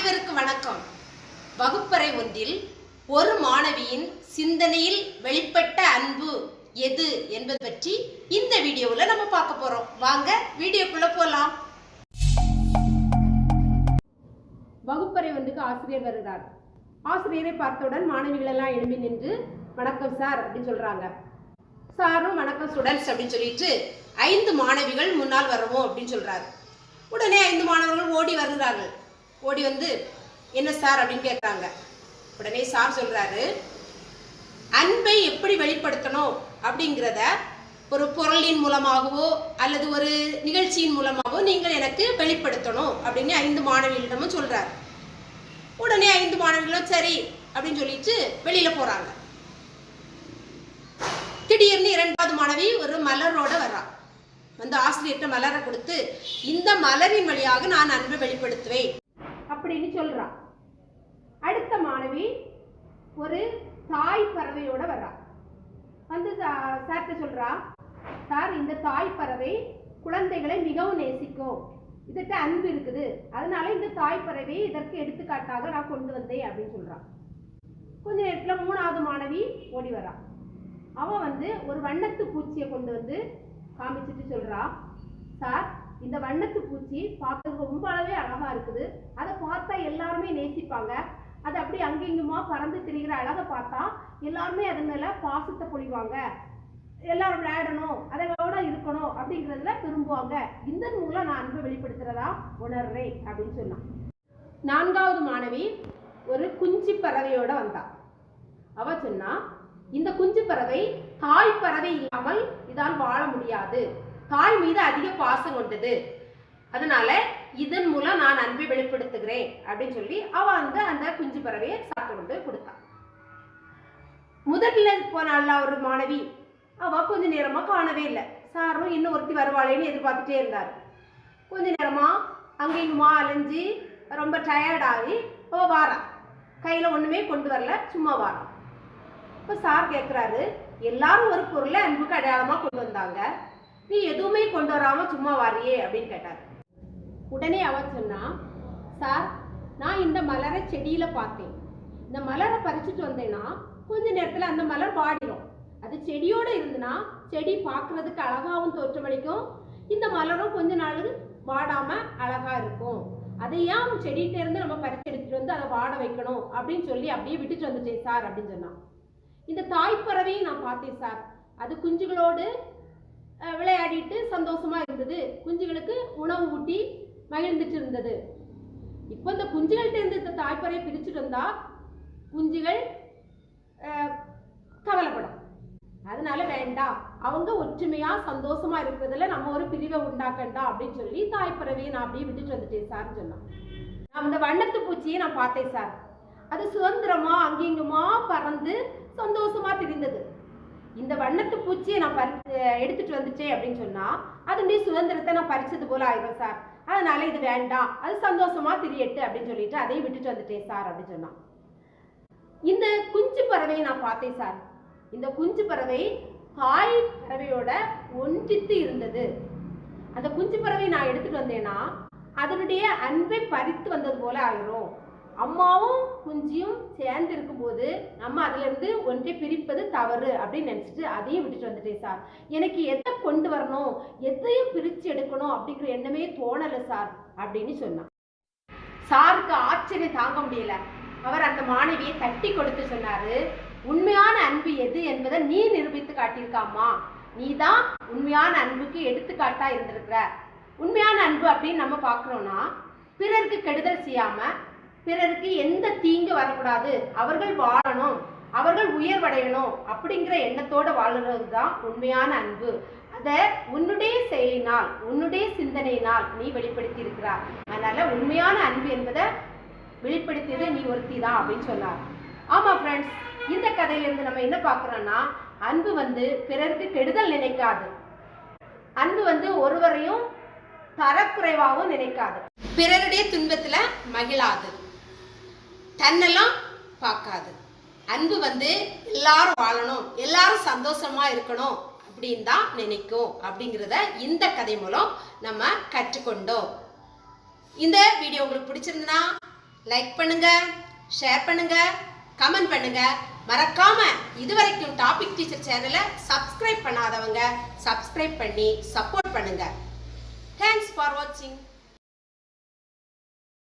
அனைவருக்கு வணக்கம். வகுப்பறை ஒன்றில் ஒரு மாணவியின் சிந்தனையில் வெளிப்பட்ட அன்பு எது என்பது பற்றி இந்த வீடியோவில் நம்ம பார்க்க போறோம். வாங்க வீடியோக்குள்ள போலாம். வகுப்பறை ஒன்றுக்கு ஆசிரியர் வருகிறார். ஆசிரியரை பார்த்தவுடன் மாணவிகள் எல்லாம் எழும்பி நின்று வணக்கம் சார் அப்படின்னு சொல்றாங்க. சாரும் வணக்கம் ஸ்டூடெண்ட்ஸ் அப்படின்னு சொல்லிட்டு ஐந்து மாணவிகள் முன்னால் வருவோம் அப்படின்னு சொல்றாரு. உடனே ஐந்து மாணவர்கள் ஓடி வருகிறார்கள். ஓடி வந்து என்ன சார்? அப்படின்னு கேட்குறாங்க உடனே சார் சொல்கிறாரு அன்பை எப்படி வெளிப்படுத்தணும்? அப்படிங்கிறத ஒரு பொருளின் மூலமாகவோ அல்லது ஒரு நிகழ்ச்சியின் மூலமாகவோ நீங்கள் எனக்கு வெளிப்படுத்தணும் அப்படின்னு ஐந்து மாணவிகளிடமும் சொல்கிறார் உடனே ஐந்து மாணவிகளும் சரி அப்படின்னு சொல்லிட்டு வெளியில் போகிறாங்க திடீர்னு இரண்டாவது மாணவி ஒரு மலரோட வர்றான் வந்து ஆசிரியர்கிட்ட மலரை கொடுத்து இந்த மலரின் வழியாக நான் அன்பை வெளிப்படுத்துவேன். சொல்றா. அடுத்த மாணவி ஒரு தாய் பறவையோட வர்றா. வந்து சார்கிட்ட சொல்றா சார் இந்த தாய் பறவை குழந்தைகளை மிகவும் நேசிக்கும். இதற்கு அன்பு இருக்குது. அதனால இந்த தாய் பறவையை இதற்கு எடுத்துக்காட்டாக நான் கொண்டு வந்தேன் அப்படின்னு சொல்றான் கொஞ்ச நேரத்துல மூணாவது மாணவி ஓடி வரா அவ வந்து ஒரு வண்ணத்து பூச்சியை கொண்டு வந்து காமிச்சிட்டு சொல்றா சார் இந்த வண்ணத்து பூச்சி பார்க்க ரொம்ப இருக்குது. அதை பார்த்தா எல்லாருமே நேசிப்பாங்க. அது அப்படி அங்கிங்குமா பறந்து திரிகிற அழகை பார்த்தா எல்லாருமே அது மேல பாசத்தை பொழிவாங்க. எல்லாரும் விளையாடணும் அதோட இருக்கணும் அப்படிங்கிறதுல விரும்புவாங்க இந்த மூலம் நான் அன்பை வெளிப்படுத்துறதா உணர்றேன் அப்படின்னு சொன்னான். நான்காவது மாணவி ஒரு குஞ்சு பறவையோட வந்தா. அவ சொன்னா இந்த குஞ்சு பறவை தாய் பறவை இல்லாமல் இதால் வாழ முடியாது. தாய் மீது அதிக பாசம் கொண்டது. அதனால இதன் மூலம் நான் அன்பை வெளிப்படுத்துகிறேன் அப்படின்னு சொல்லி அவ வந்து அந்த குஞ்சு பறவையை சாப்பிட்டு கொண்டு கொடுத்தா. முதல்ல போனால ஒரு மாணவி அவ கொஞ்ச நேரமா காணவே இல்லை. சாரும் இன்னும் ஒருத்தி வருவாளேன்னு எதிர்பார்த்துட்டே இருந்தார். கொஞ்ச நேரமா அங்கேயுமா அலைஞ்சு ரொம்ப டயர்டாகி அவ வாரா கையில ஒண்ணுமே கொண்டு வரல சும்மா வாரா இப்போ சார் கேட்குறாரு எல்லாரும் ஒரு பொருளை அன்புக்கு அடையாளமா கொண்டு வந்தாங்க. நீ எதுவுமே கொண்டு வராம சும்மா வாரியே அப்படின்னு கேட்டார். உடனே அவ சொன்னா சார் நான் இந்த மலரை செடியில் பார்த்தேன். இந்த மலரை பறிச்சுட்டு வந்தேன்னா கொஞ்ச நேரத்தில் அந்த மலர் வாடிடும் அது செடியோடு இருந்துன்னா செடி பார்க்குறதுக்கு அழகாகவும் தோற்றமளிக்கும் இந்த மலரும் கொஞ்ச நாள் வாடாமல் அழகாக இருக்கும். அதை ஏன் செடிகிட்ட இருந்து நம்ம பறிச்சு எடுத்துகிட்டு வந்து அதை வாட வைக்கணும்? அப்படின்னு சொல்லி அப்படியே விட்டுட்டு வந்துட்டேன் சார் அப்படின்னு சொன்னான். இந்த தாய்ப்பறவையும் நான் பார்த்தேன் சார். அது குஞ்சுகளோடு விளையாடிட்டு சந்தோஷமாக இருந்தது. குஞ்சுகளுக்கு உணவு ஊட்டி மகிழ்ந்துட்டு இருந்தது இப்போ இந்த குஞ்சுகள்கிட்ட இருந்து இந்த தாய்ப்பறையை பிரிச்சுட்டு இருந்தா குஞ்சுகள் கவலைப்படும். அதனால வேண்டாம் அவங்க ஒற்றுமையா சந்தோஷமா இருக்கிறதுல நம்ம ஒரு பிரிவை உண்டாக்கண்டா அப்படின்னு சொல்லி தாய்ப்பறவையை நான் அப்படியே விட்டுட்டு வந்துட்டேன் சார்னு சொன்னான். நான் அந்த வண்ணத்து பூச்சியை நான் பார்த்தேன் சார். அது சுதந்திரமா அங்கிங்குமா பறந்து சந்தோஷமா திரிந்தது. இந்த வண்ணத்து பூச்சியை நான் பறி எடுத்துட்டு வந்துட்டேன் அப்படின்னு சொன்னா அதனுடைய சுதந்திரத்தை நான் பறிச்சது போல ஆயிடும் சார் அதனால இது வேண்டாம். அது சந்தோஷமா திரியட்டு அப்படின்னு சொல்லிட்டு அதையும் விட்டுட்டு வந்துட்டேன் சார் அப்படின்னு சொன்னான். இந்த குஞ்சு பறவையை நான் பார்த்தேன் சார் இந்த குஞ்சு பறவை காய் பறவையோட ஒன்றித்து இருந்தது. அந்த குஞ்சு பறவை நான் எடுத்துட்டு வந்தேன்னா அதனுடைய அன்பை பறித்து வந்தது போல ஆயிரும். அம்மாவும் குஞ்சியும் சேர்ந்து இருக்கும்போது நம்ம அதுலேருந்து ஒன்றை பிரிப்பது தவறு அப்படின்னு நினச்சிட்டு அதையும் விட்டுட்டு வந்துட்டேன் சார். எனக்கு எதை கொண்டு வரணும் எதையும் பிரித்து எடுக்கணும் அப்படிங்கிற எண்ணமே தோணலை சார் அப்படின்னு சொன்னான். சாருக்கு ஆச்சரியம் தாங்க முடியல. அவர் அந்த மாணவியை தட்டி கொடுத்து சொன்னாரு உண்மையான அன்பு எது என்பதை நீ நிரூபித்து காட்டியிருக்காமா நீ தான் உண்மையான அன்புக்கு எடுத்துக்காட்டா இருந்திருக்கிற. உண்மையான அன்பு அப்படின்னு நம்ம பார்க்குறோம்னா பிறருக்கு கெடுதல் செய்யாம பிறருக்கு எந்த தீங்கு வரக்கூடாது? அவர்கள் வாழணும் அவர்கள் உயர்வடையணும் அப்படிங்கிற எண்ணத்தோட வாழ்கிறது தான் உண்மையான அன்பு. அதை உன்னுடைய செயலினால் உன்னுடைய சிந்தனையினால் நீ வெளிப்படுத்தி இருக்கிறார் அதனால உண்மையான அன்பு என்பதை வெளிப்படுத்தியது நீ ஒருத்தி தான் அப்படின்னு சொன்னார். ஆமா ஃப்ரெண்ட்ஸ் இந்த கதையிலிருந்து நம்ம என்ன பார்க்குறோம்னா அன்பு வந்து பிறருக்கு கெடுதல் நினைக்காது. அன்பு வந்து ஒருவரையும் தரக்குறைவாகவும் நினைக்காது. பிறருடைய துன்பத்துல மகிழாது. தன்னெல்லாம் பார்க்காது. அன்பு வந்து எல்லாரும் வாழணும் எல்லாரும் சந்தோஷமா இருக்கணும் அப்படின்னு தான் நினைக்கும் அப்படிங்கிறத இந்த கதை மூலம் நம்ம கற்றுக்கொண்டோம். இந்த வீடியோ உங்களுக்கு பிடிச்சிருந்தா லைக் பண்ணுங்க ஷேர் பண்ணுங்க கமெண்ட் பண்ணுங்க. மறக்காம இதுவரைக்கும் டாபிக் டீச்சர் சேனலை சப்ஸ்கிரைப் பண்ணாதவங்க சப்ஸ்கிரைப் பண்ணி சப்போர்ட் பண்ணுங்க. தேங்க்ஸ் ஃபார் வாட்சிங்